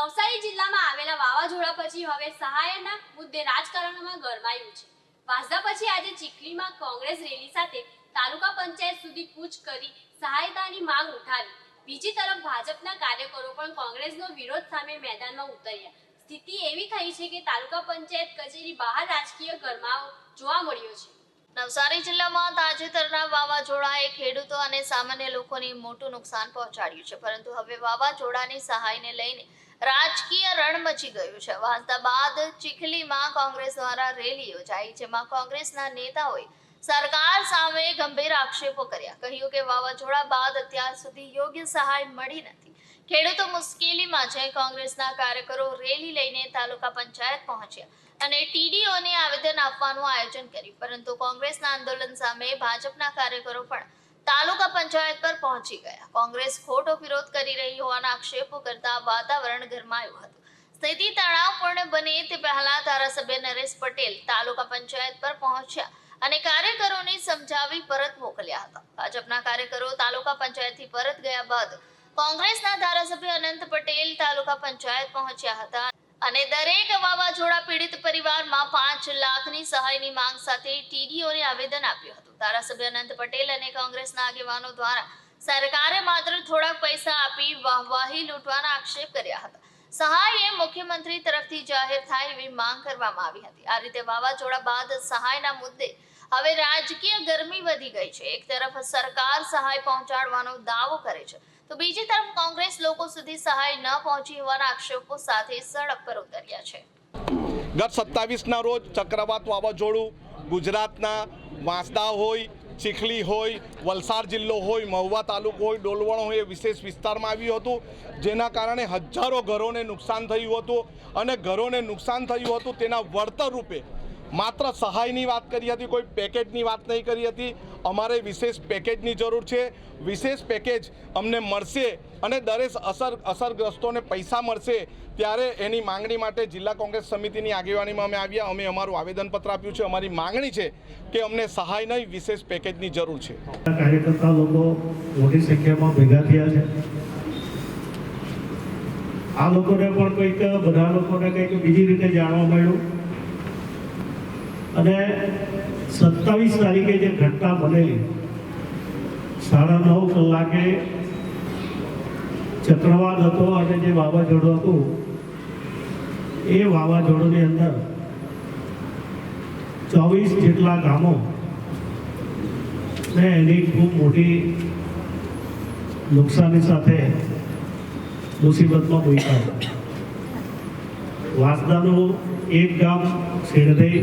નવસારી જિલ્લામાં આવેલા વાવાઝોડા પછી હવે સહાયના મુદ્દે રાજકારણમાં ગરમાયું છે. વાઝા પછી આજે ચીખલીમાં કોંગ્રેસ રેલી સાથે તાલુકા પંચાયત સુધી કૂચ કરી સહાયતાની માંગ ઉઠાવી. બીજી તરફ ભાજપના કાર્યકરો પણ કોંગ્રેસનો વિરોધ સામે મેદાનમાં ઉતર્યા. સ્થિતિ એવી થઈ છે કે તાલુકા પંચાયત કચેરી બહાર રાજકીય ગરમાવો જોવા મળ્યો છે. નવસારી જિલ્લામાં તાજેતરના વાવાઝોડાએ ખેડૂતો અને સામાન્ય લોકોને મોટું નુકસાન પહોંચાડ્યું છે. પરંતુ હવે વાવાઝોડાની સહાયને લઈને રાજકીય રણ મચી ગયું છે. વાંસદા બાદ ચીખલીમાં કોંગ્રેસ દ્વારા રેલી યોજાઈ, જેમાં કોંગ્રેસના નેતાઓએ સરકાર સામે ગંભીર આક્ષેપો કર્યા. કહ્યું કે વાવાઝોડા બાદ અત્યાર સુધી યોગ્ય સહાય મળી નથી. ખેડૂતો મુશ્કેલીમાં છે. કોંગ્રેસના કાર્યકરો રેલી લઈને તાલુકા પંચાયત પહોંચ્યા અને ટીડીઓને આવેદન આપવાનું આયોજન કર્યું. પરંતુ કોંગ્રેસના આંદોલન સામે ભાજપના કાર્યકરો પણ તાલુકા પંચાયત પર પહોંચી ગયા. કોંગ્રેસ ખોટો વિરોધ કરી રહી હોવાના આક્ષેપો કરતા વાતાવરણ ગરમાયું હતું. સ્થિતિ તણાવપૂર્ણ બને તે પહેલા ધારાસભ્ય નરેશ પટેલ તાલુકા પંચાયત પર પહોંચ્યા અને કાર્યકરોને સમજાવી પરત મોકલ્યા હતા. ભાજપના કાર્યકરો તાલુકા પંચાયતથી પરત ગયા બાદ કોંગ્રેસના ધારાસભ્ય અનંત પટેલ તાલુકા પંચાયત પહોંચ્યા હતા. અને દરેક વાવાઝોડા પીડિત પરિવારમાં પાંચ લાખની સહાયની માંગ સાથે ટીડીઓને આવેદન આપ્યું હતું. ધારાસભ્ય અનંત પટેલ અને કોંગ્રેસના આગેવાનો દ્વારા સરકારે માત્ર થોડાક પૈસા આપી વાહવાહી લૂંટવાના આક્ષેપ કર્યા હતા. સહાય એ મુખ્યમંત્રી તરફથી જાહેર થાય એવી માંગ કરવામાં આવી હતી. આ રીતે વાવાઝોડા બાદ સહાયના મુદ્દે હવે રાજકીય ગરમી વધી ગઈ છે. એક તરફ સરકાર સહાય પહોંચાડવાનો દાવો કરે છે. તો બીજી તરફ કોંગ્રેસ લોકો સુધી સહાય ન પહોંચી હોવાના આક્ષેપો સાથે સડક પર ઉતર્યા છે. ગત સત્તાવીસના રોજ ચક્રવાત વાવાઝોડું, ગુજરાતના વાંસદા હોય, ચીખલી હોય, વલસાડ જિલ્લો હોય, મહુવા તાલુકો હોય, ડોલવણ હોય એ વિશેષ વિસ્તારમાં આવ્યું હતું. જેના કારણે હજારો ઘરોને નુકસાન થયું હતું અને ઘરોને નુકસાન થયું હતું તેના વળતર રૂપે માત્ર સહાયની વાત કરી હતી, કોઈ પેકેજની વાત નહીં કરી હતી. અમારે વિશેષ પેકેજની જરૂર છે. વિશેષ પેકેજ અમને મળશે અને દરેક અસર અસરગ્રસ્તોને પૈસા મળશે. ત્યારે એની માંગણી માટે જિલ્લા કોંગ્રેસ સમિતિની આગેવાનીમાં અમે આવ્યા. અમે અમારું આવેદનપત્ર આપ્યું છે. અમારી માંગણી છે કે અમને સહાય નહીં, વિશેષ પેકેજની જરૂર છે. કાર્યકર્તા લોકો મોટી સંખ્યામાં ભેગા થયા છે. આ લોકોને પણ કંઈક, બધા લોકોને કંઈક બીજી રીતે જાણવા મળ્યું. અને સત્તાવીસ તારીખે જે ઘટના બનેલી, સાડા નવ કલાકે ચક્રવાત હતો અને જે વાવાઝોડું હતું, એ વાવાઝોડુંની અંદર ચોવીસ જેટલા ગામો ને એની ખૂબ મોટી નુકસાની સાથે મુસીબતમાં મૂક્યા વાંસદાનું એક ગામ શેરદઈ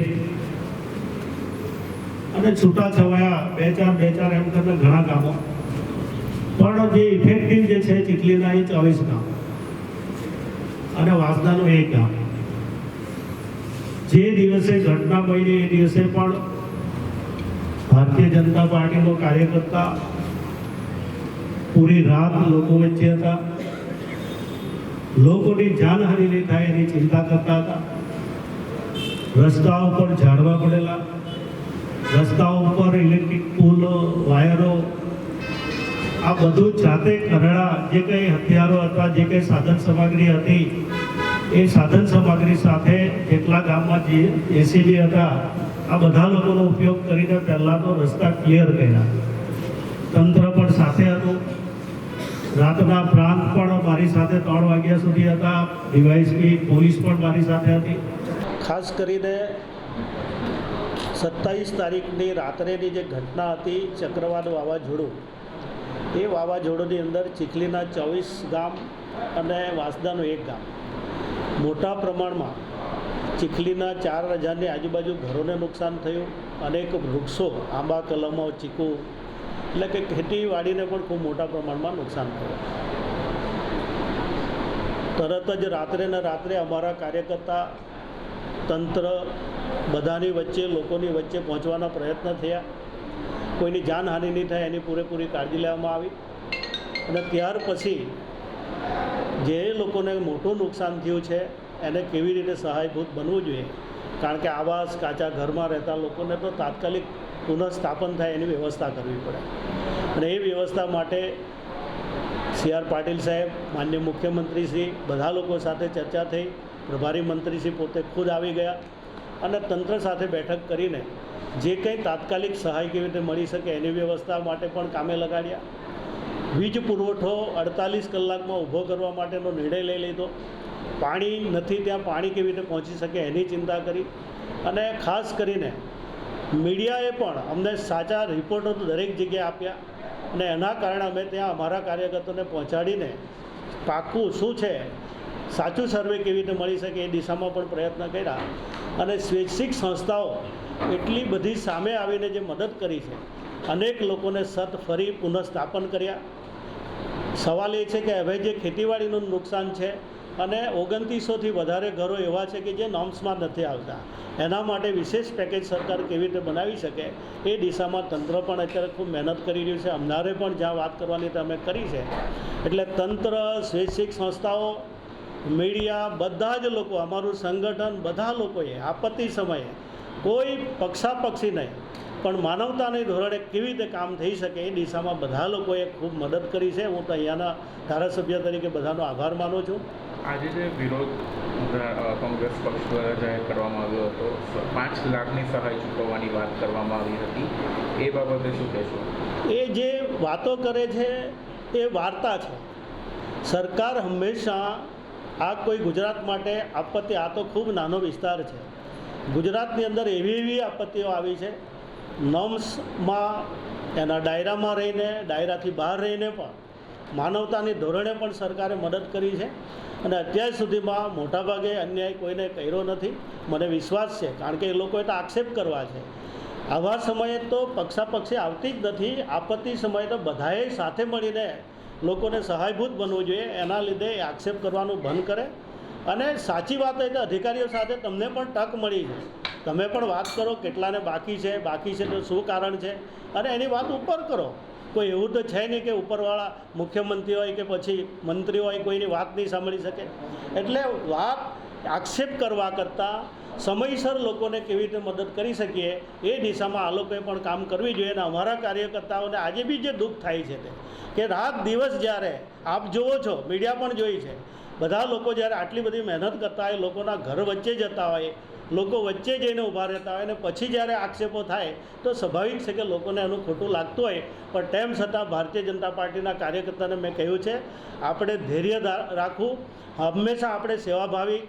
અને છૂટા છવાયા બે ચાર બે ચાર, એમ કરીને ઘણા કામો પણ જે ઇફેક્ટિવ જે છે, ચીખલીના એ ચોવીસ કામ અને વાંસદાનું એક કામ જે દિવસે ઘટના બની, એ દિવસે પણ ભારતીય જનતા પાર્ટીનો કાર્યકર્તા પૂરી રાત લોકો વચ્ચે હતા. લોકોની જાનહાનિ નહીં થાય એની ચિંતા કરતા હતા. રસ્તાઓ પર ઝાડવા પડેલા. રસ્તા ઉપર ઇલેક્ટ્રિક પુલ, વાયરો, આ બધું જાતે કરડા જે કંઈ હથિયારો હતા જે કંઈ સાધન સામગ્રી હતી, એ સાધન સામગ્રી સાથે જેટલા ગામમાં જે એસીબી હતા, આ બધા લોકોનો ઉપયોગ કરીને પહેલાં તો રસ્તા ક્લિયર કર્યા. તંત્ર પણ સાથે હતું. રાતના પ્રાંત પણ મારી સાથે ત્રણ વાગ્યા સુધી હતા. ડીવાયસપી પોલીસ પણ મારી સાથે હતી. ખાસ કરીને સત્તાવીસ તારીખની રાત્રેની જે ઘટના હતી, ચક્રવાત વાવાઝોડું, એ વાવાઝોડુંની અંદર ચીખલીના ચોવીસ ગામ અને વાંસદાનું એક ગામ. મોટા પ્રમાણમાં ચીખલીના ચાર હજારની આજુબાજુ ઘરોને નુકસાન થયું, અનેક વૃક્ષો, આંબા, કલમો, ચીકુ, એટલે કે ખેતીવાડીને પણ ખૂબ મોટા પ્રમાણમાં નુકસાન થયું. તરત જ રાત્રે ને રાત્રે અમારા કાર્યકર્તા, તંત્ર બધાની વચ્ચે, લોકોની વચ્ચે પહોંચવાના પ્રયત્ન થયા. કોઈની જાનહાનિ નહીં થાય, એની પૂરેપૂરી કાળજી લેવામાં આવી. અને ત્યાર પછી જે લોકોને મોટું નુકસાન થયું છે, એને કેવી રીતે સહાયભૂત બનવું જોઈએ? કારણ કે આવાસ, કાચા ઘરમાં રહેતા લોકોને તો તાત્કાલિક પુનઃસ્થાપન થાય, એની વ્યવસ્થા કરવી પડે. અને એ વ્યવસ્થા માટે સી આર પાટીલ સાહેબ, માન્ય મુખ્યમંત્રી શ્રી બધા લોકો સાથે ચર્ચા થઈ. પ્રભારી મંત્રી શ્રી પોતે ખુદ આવી ગયા. અને તંત્ર સાથે બેઠક કરીને જે કંઈ તાત્કાલિક સહાય કેવી રીતે મળી શકે એની વ્યવસ્થા માટે પણ કામે લગાડ્યા. વીજ પુરવઠો અડતાલીસ કલાકમાં ઊભો કરવા માટેનો નિર્ણય લઈ લીધો. પાણી નથી ત્યાં પાણી કેવી રીતે પહોંચી શકે એની ચિંતા કરી. અને ખાસ કરીને મીડિયાએ પણ અમને સાચા રિપોર્ટો તો દરેક જગ્યાએ આપ્યા. અને એના કારણે અમે ત્યાં અમારા કાર્યકર્તાને પહોંચાડીને પાકું શું છે સાચું સર્વે કેવી રીતે મળી શકે એ દિશામાં પણ પ્રયત્ન કર્યા. અને સ્વૈચ્છિક સંસ્થાઓ એટલી બધી સામે આવીને જે મદદ કરી છે, અનેક લોકોને સત ફરી પુનઃસ્થાપન કર્યા. સવાલ એ છે કે હવે જે ખેતીવાડીનું નુકસાન છે અને ઓગણત્રીસોથી વધારે ઘરો એવા છે કે જે નોર્મ્સમાં નથી આવતા. એના માટે વિશેષ પેકેજ સરકાર કેવી રીતે બનાવી શકે એ દિશામાં તંત્ર પણ અત્યારે ખૂબ મહેનત કરી રહ્યું છે. અમનારે પણ જ્યાં વાત કરવાની તમે કરી છે. એટલે તંત્ર, સ્વૈચ્છિક સંસ્થાઓ મીડિયા બધા જ લોકો અમારું સંગઠન બધા લોકોએ આપત્તિ સમયે કોઈ પક્ષાપક્ષી નહીં પણ માનવતાની ધોરણે કેવી રીતે કામ થઈ શકે એ દિશામાં બધા લોકોએ ખૂબ મદદ કરી છે. હું તો અહીંયાના ધારાસભ્ય તરીકે બધાનો આભાર માનું છું. આજે જે વિરોધ કોંગ્રેસ પક્ષ દ્વારા જાહેર કરવામાં આવ્યો હતો પાંચ લાખની સહાય ચૂકવવાની વાત કરવામાં આવી હતી. એ બાબતે શું કહેશો? એ જે વાતો કરે છે એ વાર્તા છે. સરકાર હંમેશા આ કોઈ ગુજરાત માટે આપત્તિ, આ તો ખૂબ નાનો વિસ્તાર છે. ગુજરાતની અંદર એવી એવી આપત્તિઓ આવી છે. નમ્સમાં એના ડાયરામાં રહીને, ડાયરાથી બહાર રહીને પણ માનવતાની ધોરણે પણ સરકારે મદદ કરી છે. અને અત્યાર સુધીમાં મોટાભાગે અન્યાય કોઈને કર્યો નથી. મને વિશ્વાસ છે, કારણ કે એ લોકોએ તો આક્ષેપ કરવા છે. આવા સમયે તો પક્ષાપક્ષી આવતી જ નથી. આપત્તિ સમયે તો બધાએ સાથે મળીને લોકોને સહાયભૂત બનવું જોઈએ, એના લીધે એ આક્ષેપ કરવાનું બંધ કરે. અને સાચી વાત તો અધિકારીઓ સાથે તમને પણ તક મળી છે તમે પણ વાત કરો કેટલાને બાકી છે બાકી છે તો શું કારણ છે? અને એની વાત ઉપર કરો. કોઈ એવું તો છે નહીં કે ઉપરવાળા મુખ્યમંત્રી હોય કે પછી મંત્રી હોય, કોઈની વાત નહીં સાંભળી શકે. એટલે વાત આક્ષેપ કરવા કરતાં સમયસર લોકોને કેવી રીતે મદદ કરી શકીએ, એ દિશામાં આ લોકોએ પણ કામ કરવી જોઈએ અને અમારા કાર્યકર્તાઓને આજે બી જે દુઃખ થાય છે તે, કે રાત દિવસ જ્યારે આપ જુઓ છો, મીડિયા પણ જોઈ છે, બધા લોકો જ્યારે આટલી બધી મહેનત કરતા હોય, લોકોના ઘર વચ્ચે જતા હોય, લોકો વચ્ચે જઈને ઊભા રહેતા હોય અને પછી જ્યારે આક્ષેપો થાય, તો સ્વાભાવિક છે કે લોકોને એનું ખોટું લાગતું હોય. પણ તેમ છતાં ભારતીય જનતા પાર્ટીના કાર્યકર્તાને મેં કહ્યું છે, આપણે ધૈર્ય રાખવું. હંમેશા આપણે સેવાભાવી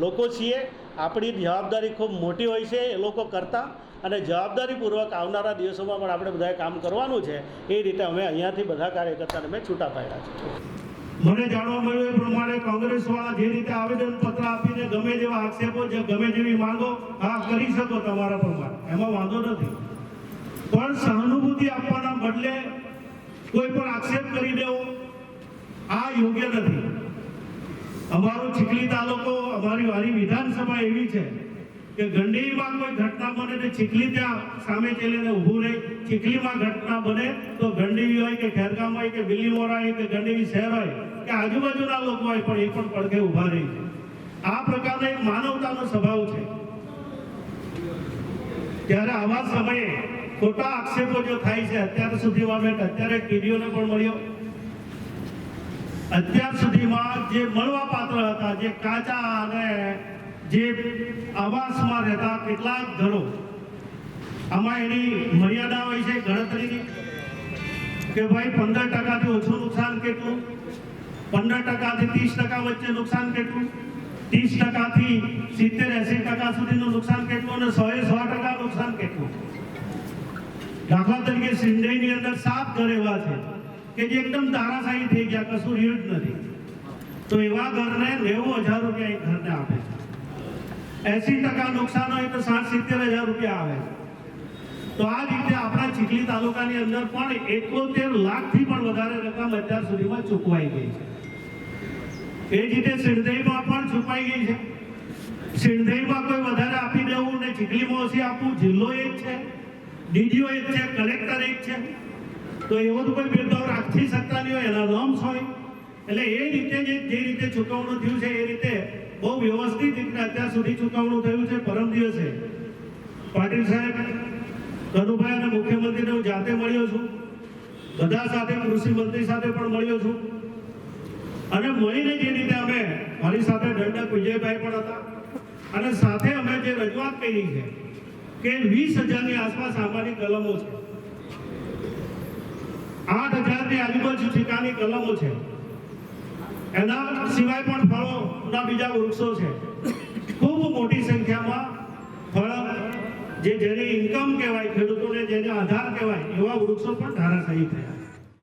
લોકો છીએ. આપણી જવાબદારી ખૂબ મોટી હોય છે એ લોકો કરતાં અને જવાબદારીપૂર્વક આવનારા દિવસોમાં પણ આપણે બધાએ કામ કરવાનું છે એ રીતે અમે અહીંયાથી બધા કાર્યકર્તાને મેં છૂટા પાડ્યા છે. મને જાણવા મળ્યું એ પ્રમાણે કોંગ્રેસ વાળા જે રીતે આવેદન પત્ર આપીને ગમે જેવા આક્ષેપો જે ગમે જેવી માંગો, હા, કરી શકો તમારા પ્રમાણે. એમાં વાંધો નથી. પણ સહાનુભૂતિ આપવાના બદલે કોઈ પણ આક્ષેપ કરી દેવો, આ યોગ્ય નથી. અમારો ચીખલી તાલુકો, અમારી વારી વિધાનસભા એવી છે કે ગંડીમાં કોઈ ઘટના બને તો ચીખલી ત્યાં સામે ચેલીને ઊભું રહે. ચીખલીમાં ઘટના બને તો ગંડીવી હોય કે ખેરગામ હોય કે બિલીમોરા હોય કે ગંડીવી શહેર હોય કે આજુબાજુના લોકો હોય પણ એ પણ પડખે ઊભા રહી આ પ્રકારનો એક માનવતાનો સ્વભાવ છે. ત્યારે આવા સમયે ખોટા આક્ષેપો જો થાય છે, અત્યાર સુધીમાં મેં અત્યારે ટીડીઓને પણ મળ્યો. અત્યાર સુધીમાં જે મળવા પાત્ર હતા, જે કાચા અને જે આવાસમાં રહેતા કેટલાક ઘરો, આમાં એની મર્યાદા હોય છે ગણતરીની? કે ભાઈ પંદર ટકાથી ઓછું નુકસાન કેટલું? પંદર ટકાથી ત્રીસ ટકા વચ્ચે નુકસાન કેટલું? ત્રીસ ટકાથી સિત્તેર, એસી ટકા સુધીનું નુકસાન કેટલું અને સો સો ટકા નુકસાન કેટલું? દાખલા તરીકે સિંધઈની અંદર સાત ઘર એવા છે. કે જે એકદમ તારાશાહી થઈ ગયા, કશું રહ્યું નથી. તો એવા ઘરને નેવું હજાર રૂપિયા એક ઘરને આપે છે. એસી ટકા નુકસાન હોય તો સાઠ સિત્તેર હજાર રૂપિયા આવે તો આ રીતે આપણા ચીખલી તાલુકાની અંદર પણ એકોતેર લાખથી પણ વધારે રકમ અત્યાર સુધીમાં ચૂકવાઈ ગઈ છે. એ જ રીતે સિંધઈમાં પણ ચૂકવાઈ ગઈ છે. સિંધઈમાં કોઈ વધારે આપી દેવું ને ચીખલીમાં ઓછી આપવું જિલ્લો એક છે, ડીડીઓ એક છે, કલેક્ટર એક છે. તો એવો તો કોઈ ભેદભાવ રાખી શકતા નહીં હોય, એના નોર્મ્સ હોય. એટલે એ રીતે જે જે રીતે ચૂકવણું થયું છે, એ રીતે બહુ વ્યવસ્થિત રીતે અત્યાર સુધી ચૂકવણું થયું છે, પરમ દિવસે. પાટીલ સાહેબ કનુભાઈ અને મુખ્યમંત્રીને હું જાતે મળ્યો છું. બધા સાથે, કૃષિ મંત્રી સાથે પણ મળ્યો છું. અને મળીને જે રીતે અમે મારી સાથે દંડક વિજયભાઈ પણ હતા. અને સાથે અમે જે રજૂઆત કરી છે, કે વીસ હજારની આસપાસ આમાંની કલમો છે. આઠ હજારની આજુબાજુ ઠેકાની કલમો છે. એના સિવાય પણ ફળોના બીજા વૃક્ષો છે. ખૂબ મોટી સંખ્યામાં ફળ જે જેની ઇન્કમ કહેવાય, ખેડૂતોને જેને આધાર કહેવાય, એવા વૃક્ષો પણ ધારાશાયી થયા.